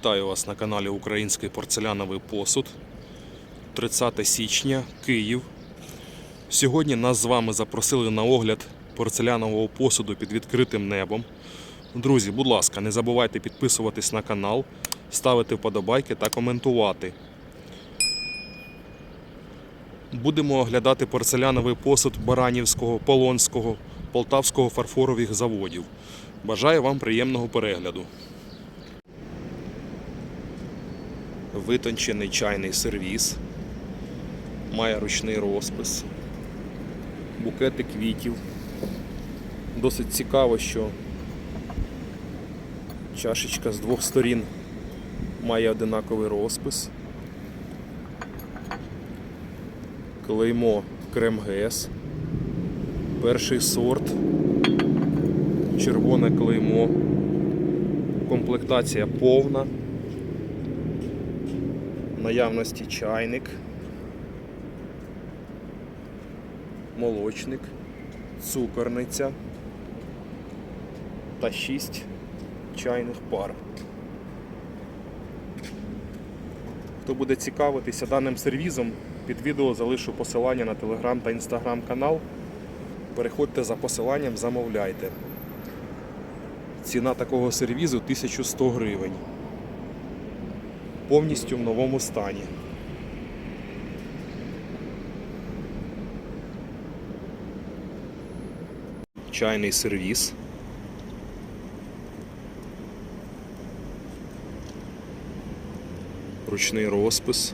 Вітаю вас на каналі Український порцеляновий посуд. 30 січня, Київ. Сьогодні нас з вами запросили на огляд порцелянового посуду під відкритим небом. Друзі, будь ласка, не забувайте підписуватись на канал, ставити вподобайки та коментувати. Будемо оглядати порцеляновий посуд Баранівського, Полонського, Полтавського фарфорових заводів. Бажаю вам приємного перегляду. Витончений чайний сервіс, має ручний розпис, букети квітів. Досить цікаво, що чашечка з двох сторін має одинаковий розпис. Клеймо Крем-ГЕС. Перший сорт. Червоне клеймо. Комплектація повна. Наявності чайник, молочник, цукорниця та 6 чайних пар. Хто буде цікавитися даним сервізом, під відео залишу посилання на телеграм та інстаграм канал. Переходьте за посиланням, замовляйте. Ціна такого сервізу 1100 гривень повністю в новому стані. Чайний сервіс. Ручний розпис.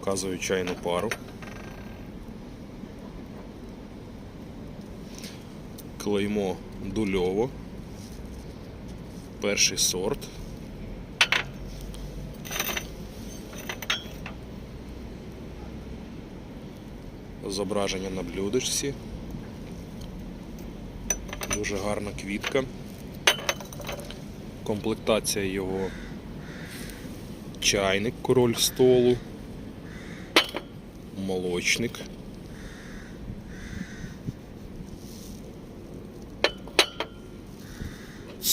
Показую чайну пару. Клеймо дульово перший сорт. Зображення на блюдечці. Дуже гарна квітка. Комплектація його чайник, король столу, молочник.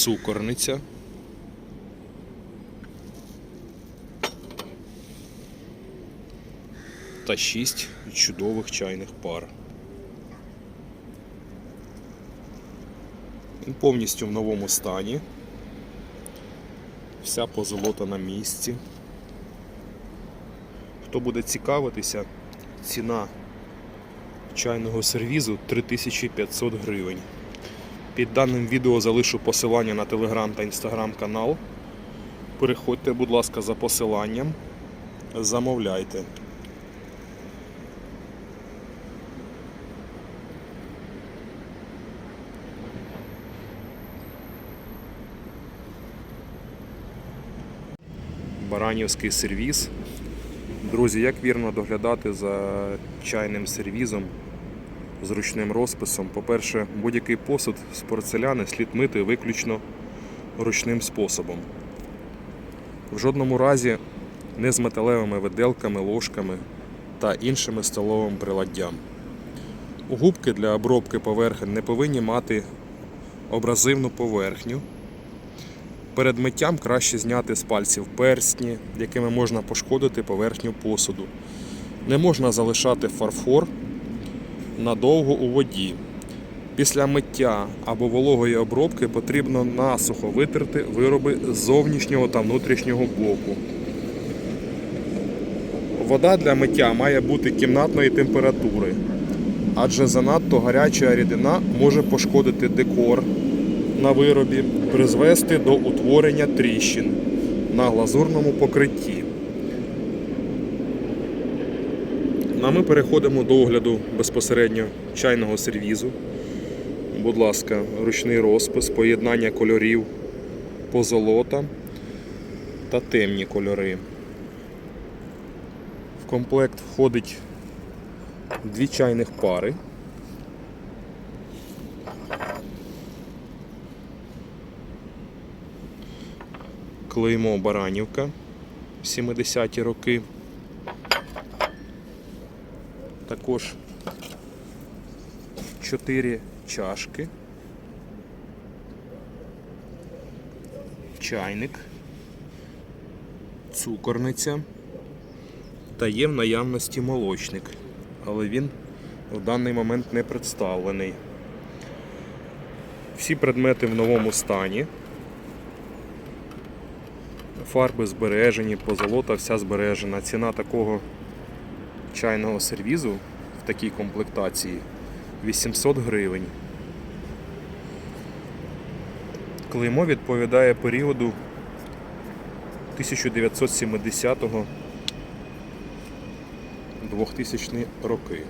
Цукорниця. Та 6 чудових чайних пар. Він повністю в новому стані. Вся позолота на місці. Хто буде цікавитися, ціна чайного сервізу 3500 гривень. Під даним відео залишу посилання на телеграм та інстаграм канал. Переходьте, будь ласка, за посиланням, замовляйте. Баранівський сервіс. Друзі, як вірно доглядати за чайним сервізом з ручним розписом. По-перше, будь-який посуд з порцеляни слід мити виключно ручним способом. В жодному разі не з металевими виделками, ложками та іншими столовим приладдям. Губки для обробки поверхень не повинні мати абразивну поверхню. Перед миттям краще зняти з пальців перстні, якими можна пошкодити поверхню посуду. Не можна залишати фарфор надовго у воді. Після миття або вологої обробки потрібно насухо витерти вироби з зовнішнього та внутрішнього боку. Вода для миття має бути кімнатної температури, адже занадто гаряча рідина може пошкодити декор на виробі, призвести до утворення тріщин на глазурному покритті. Ну, а ми переходимо до огляду безпосередньо чайного сервізу. Будь ласка, ручний розпис, поєднання кольорів позолота та темні кольори. В комплект входить дві чайних пари. Клеймо Баранівка 70-ті роки. Також 4 чашки. чайник, цукорниця та є в наявності молочник, але він в даний момент не представлений. Всі предмети в новому стані. Фарби збережені, позолота вся збережена. Ціна такого чайного сервізу в такій комплектації 800 гривень. Клеймо відповідає періоду 1970-го 2000 роки.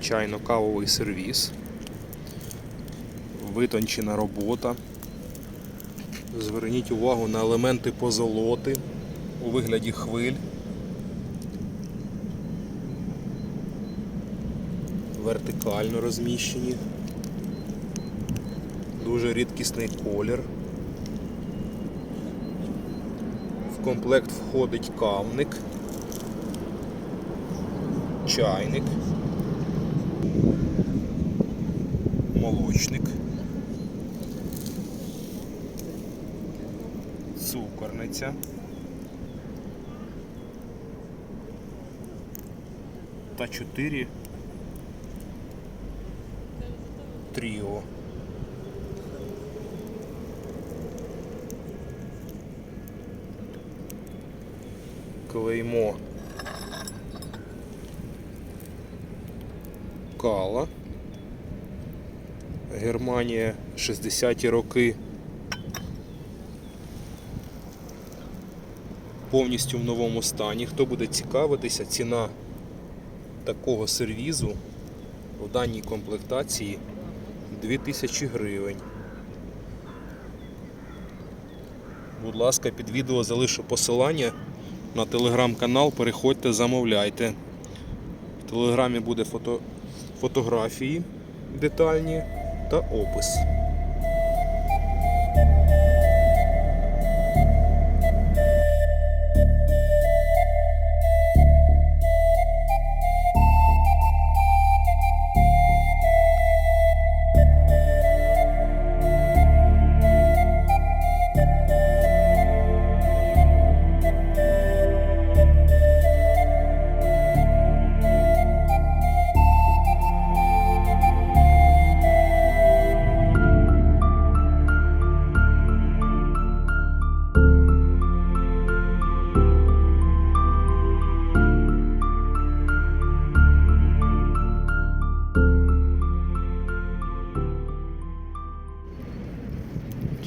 Чайно-кавовий сервіс, витончена робота. Зверніть увагу на елементи позолоти у вигляді хвиль. Вертикально розміщені. Дуже рідкісний колір. В комплект входить кавник, чайник, молочник, цукорниця. Та 4 тріо. Клеймо Кала. Германія 60-ті роки. Повністю в новому стані. Хто буде цікавитися, ціна такого сервізу в даній комплектації 2000 гривень. Будь ласка, під відео залишу посилання на телеграм-канал. Переходьте, замовляйте. В телеграмі буде фото... фотографії детальні та опис.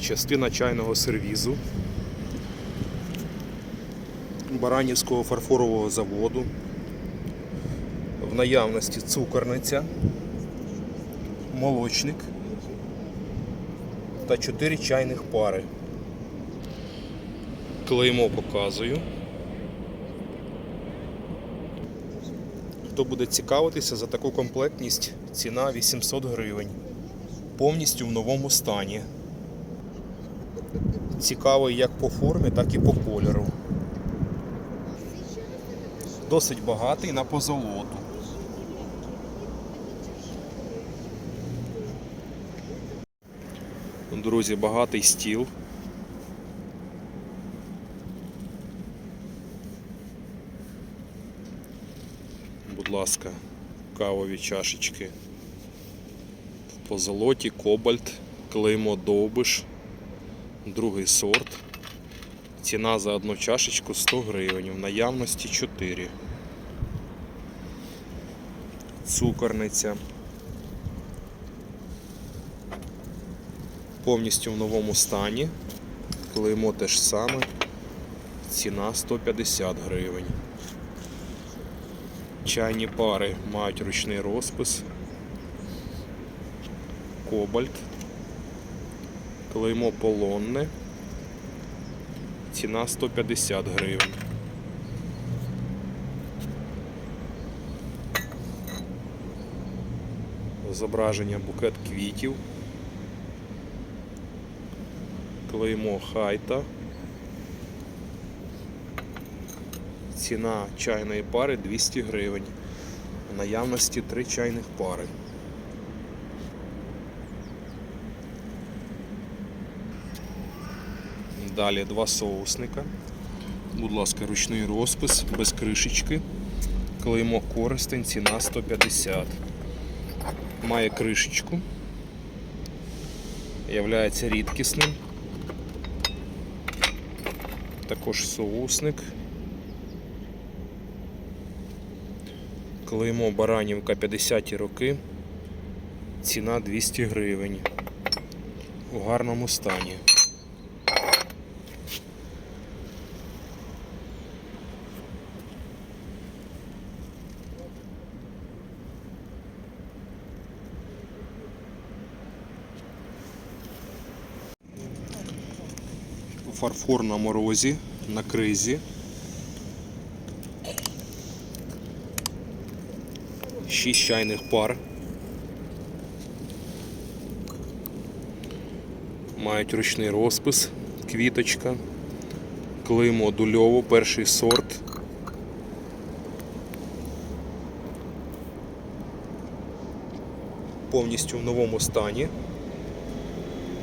Частина чайного сервізу Баранівського фарфорового заводу. В наявності цукорниця, молочник та 4 чайних пари. Клеймо показую. Хто буде цікавитися за таку комплектність, ціна 800 гривень. Повністю в новому стані цікавий як по формі, так і по кольору. Досить багатий на позолоту. Друзі, багатий стіл. Будь ласка, кавові чашечки. В позолоті, кобальт, клеймо довбиш другий сорт. Ціна за одну чашечку 100 гривень, в наявності 4. Цукорниця. Повністю в новому стані. Клеймо те ж саме. Ціна 150 гривень. Чайні пари мають ручний розпис. Кобальт. Клеймо полонне. Ціна 150 гривень. Зображення букет квітів. Клеймо хайта. Ціна чайної пари 200 гривень. В наявності 3 чайних пари. Далі два соусника. Будь ласка, ручний розпис без кришечки. Клеймо користень, ціна 150. Має кришечку. Являється рідкісним. Також соусник. Клеймо Баранівка 50 роки. Ціна 200 гривень. У гарному стані. Фарфор на морозі, на кризі. Шість чайних пар. Мають ручний розпис, квіточка, клеймо дульово, перший сорт. Повністю в новому стані.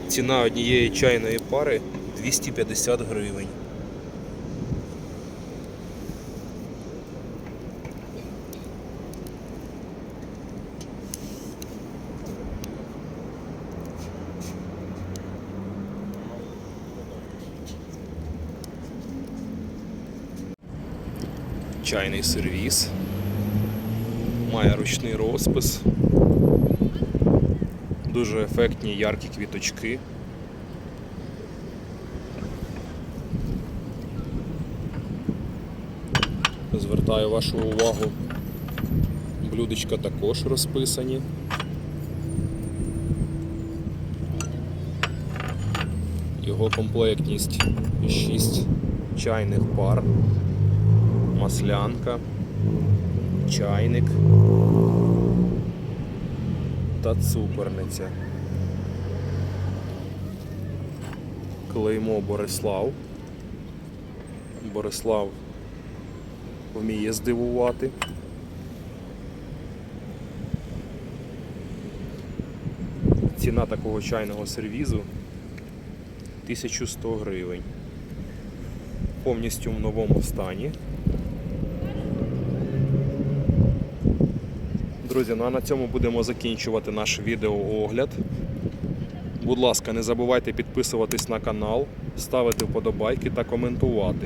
Ціна однієї чайної пари 250 гривень. Чайний сервіс. Має ручний розпис. Дуже ефектні яркі квіточки. Звертаю вашу увагу. Блюдечка також розписані. Його комплектність 6 чайних пар, маслянка, чайник та цукорниця. Клеймо Борислав. Борислав вміє здивувати. Ціна такого чайного сервізу 1100 гривень. Повністю в новому стані. Друзі, ну а на цьому будемо закінчувати наш відеоогляд. Будь ласка, не забувайте підписуватись на канал, ставити вподобайки та коментувати.